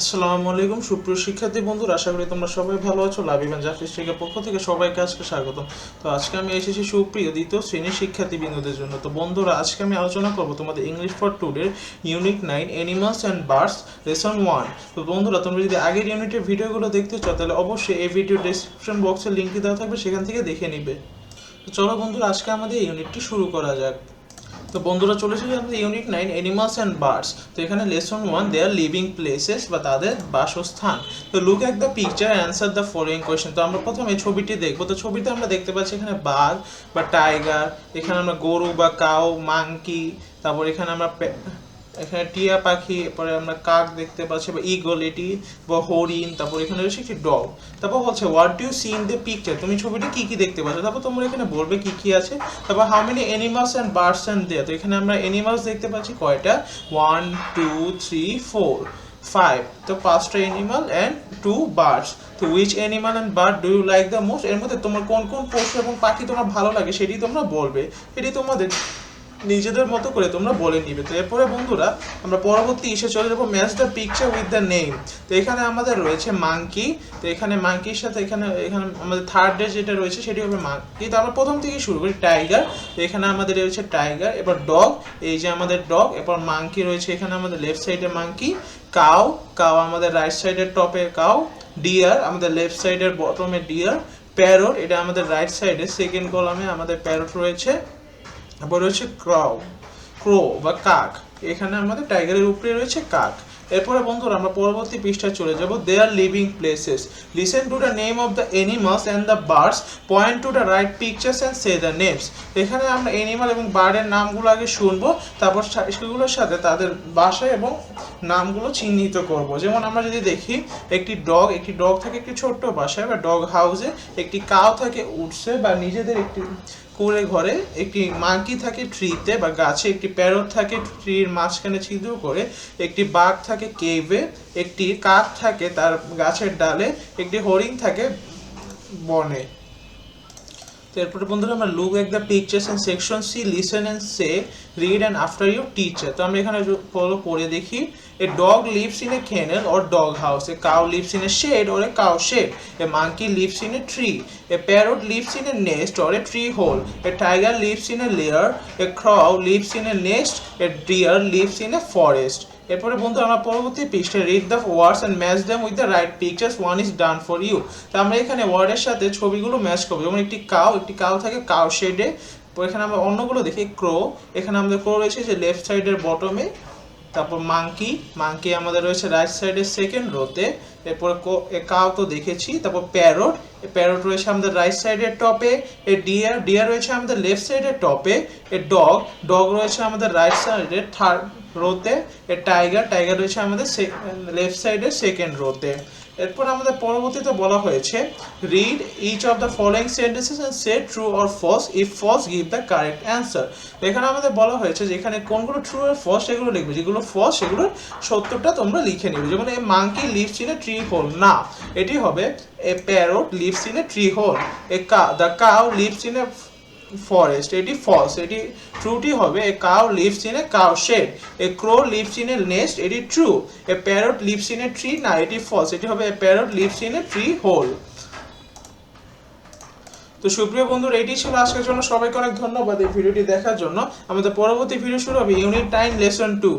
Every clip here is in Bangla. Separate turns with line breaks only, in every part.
আসসালামু আলাইকুম, সুপ্রিয় শিক্ষার্থী বন্ধুরা, আশা করি তোমরা সবাই ভালো আছো। লাভিবান জাফরি শিক্ষার পক্ষ থেকে সবাইকে আজকে স্বাগতম তো আজকে আমি এসেছি সুপ্রিয় দ্বিতীয় শ্রেণির শিক্ষার্থী বিন্দুদের জন্য। তো বন্ধুরা, আজকে আমি আলোচনা করব তোমাদের English for টুডের unit nine animals and birds lesson one তো বন্ধুরা, তোমরা যদি আগের ইউনিটের ভিডিওগুলো দেখতে চাও, তাহলে অবশ্যই এই ভিডিও ডেসক্রিপশন বক্সে লিঙ্কটি দেওয়া থাকবে, সেখান থেকে দেখে নিবে। তো চলো বন্ধুরা, আজকে আমাদের ইউনিটটি শুরু করা যাক। তো বন্ধুরা চলে এসেছি আমাদের unit nine animals and birds তো এখানে lesson one they are living places বা তাদের বাসস্থান। তো look at the picture answer the following question তো আমরা প্রথমে এই ছবিটি দেখব। তো ছবিতে আমরা দেখতে পাচ্ছি এখানে বাঘ বা টাইগার এখানে আমরা গরু বা কাউ মাংকি তারপর এখানে আমরা এখানে টিয়া পাখি পরে আমরা কাক দেখতে পাচ্ছি, বা ইগল এটি, বা হরিণ, তারপর এখানে রয়েছে একটি ডগ তারপর বলছে what do see in the picture তুমি ছবিটি কি কি দেখতে পাচ্ছ? তারপর তোমরা এখানে বলবে কি কি আছে। তারপর how many animals and birds and there তো এখানে আমরা অ্যানিমালস দেখতে পাচ্ছি কয়টা? One two three four five তো পাঁচটা অ্যানিমাল অ্যান্ড টু বার্ডস তো which animal and bird do you like the most এর মধ্যে তোমার কোন কোন পশু এবং পাখি তোমার ভালো লাগে সেটি তোমরা বলবে। এটি তোমাদের নিজেদের মতো করে তোমরা বলে নিবে। তো এরপরে বন্ধুরা, আমরা পরবর্তী ইসে চলে যাব match the picture with the name তো এখানে আমাদের রয়েছে মাঙ্কি তো এখানে মাঙ্কির সাথে এখানে এখানে আমাদের থার্ড ডে যেটা রয়েছে সেটি হবে মাঙ্কি তো আমরা প্রথম থেকে শুরু করি টাইগার তো এখানে আমাদের রয়েছে টাইগার এবার ডগ এই যে আমাদের ডগ এরপর মাঙ্কি রয়েছে এখানে আমাদের লেফট সাইডে মাঙ্কি কাউ কাউ আমাদের রাইট সাইডের টপে কাউ ডিয়ার আমাদের লেফট সাইডের বটমে ডিয়ার প্যারট এটা আমাদের রাইট সাইডে সেকেন্ড কলামে আমাদের প্যারট রয়েছে। তারপর রয়েছে ক্রাউ ক্রো বা কাক। এখানে আমাদের টাইগারের উপরে রয়েছে কাক। এরপরে বন্ধুরা, আমরা পরবর্তী পৃষ্ঠায় চলে যাব। They are living places listen to the name of the animals and the birds point to the right pictures and say the names এখানে আমরা এনিমাল এবং বার্ডের নামগুলো আগে শুনব, তারপর সেগুলোর সাথে তাদের বাসা এবং নামগুলো চিহ্নিত করব। যেমন আমরা যদি দেখি, একটি ডগ একটি ডগ থাকে একটি ছোট্ট বাসায় বা ডগ হাউসে, একটি কাউ থাকে উঠছে বা নিজেদের একটি কুড়ে ঘরে, একটি মাঙ্কি থাকে ট্রিতে বা গাছে, একটি প্যারট থাকে ট্রির মাঝখানে ছিদ্র করে, একটি বাঘ থাকে কেভে, একটি কাক থাকে তার গাছের ডালে, একটি হরিণ থাকে বনে। তো এরপরে বন্ধুরা আমরা look at the pictures and section C listen and say read and after you teacher তো আমরা এখানে ফলো করে দেখি a dog lives in a kennel or dog house a cow lives in a shed or a cow shed a monkey lives in a tree a parrot lives in a nest or a tree hole a tiger lives in a lair a crow lives in a nest a deer lives in a forest এরপরে বন্ধু, আমরা পরবর্তী পৃষ্ঠে read the words and match them with the right pictures one is done for you তো আমরা এখানে ওয়ার্ডের সাথে ছবিগুলো ম্যাচ করব। যেমন একটি কাউ একটি কাউ থাকে কাউ শেডে এখানে আমরা অন্যগুলো দেখি ক্রো এখানে আমাদের ক্রো রয়েছে যে লেফট সাইডের বটমে তারপর মাঙ্কি মাঙ্কি আমাদের রয়েছে রাইট সাইডের সেকেন্ড রোতে এরপরে কাউ তো দেখেছি। তারপর প্যারট প্যারট রয়েছে আমাদের রাইট সাইডের টপে এ। ডিয়ার ডিয়ার রয়েছে আমাদের লেফট সাইডের টপে এ। ডগ ডগ রয়েছে আমাদের রাইট সাইডের থার্ড রোতে এ টাইগার টাইগার রয়েছে আমাদের লেফট সাইডের সেকেন্ড রোতে এরপর আমাদের পরবর্তীতে বলা হয়েছে read each of the following sentences and say true or false if false give the correct answer এখানে আমাদের বলা হয়েছে যে এখানে কোনগুলো ট্রু আর ফলস সেগুলো লিখবে। যেগুলো ফলস সেগুলোর সত্যটা তোমরা লিখে নিবে। যেমন a monkey lives in a tree hole না, এটি হবে a parrot lives in a tree hole a কা the cow lives in a forest এটি ফলস এটি ট্রুটি হবে a cow lives in a cow shed a crow lives in a nest এটি true a parrot lives in a tree না, এটি ফলস এটি হবে a parrot lives in a tree hole তো সুপ্রিয় বন্ধুরা, এটি ছিল আজকের জন্য। সবাইকে অনেক ধন্যবাদ এই ভিডিওটি দেখার জন্য। আমাদের পরবর্তী ভিডিও শুরু হবে ইউনিট নাইন, লেসন টু।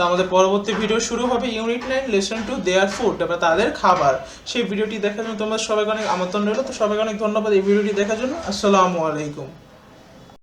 তো আমাদের পরবর্তী ভিডিও শুরু হবে unit nine lesson two their food তারপরে তাদের খাবার। সেই ভিডিওটি দেখার জন্য তোমাদের সবাইকে অনেক আমন্ত্রণ রইল, তো সবাইকে অনেক ধন্যবাদ এই ভিডিওটি দেখার জন্য। আসসালামু আলাইকুম।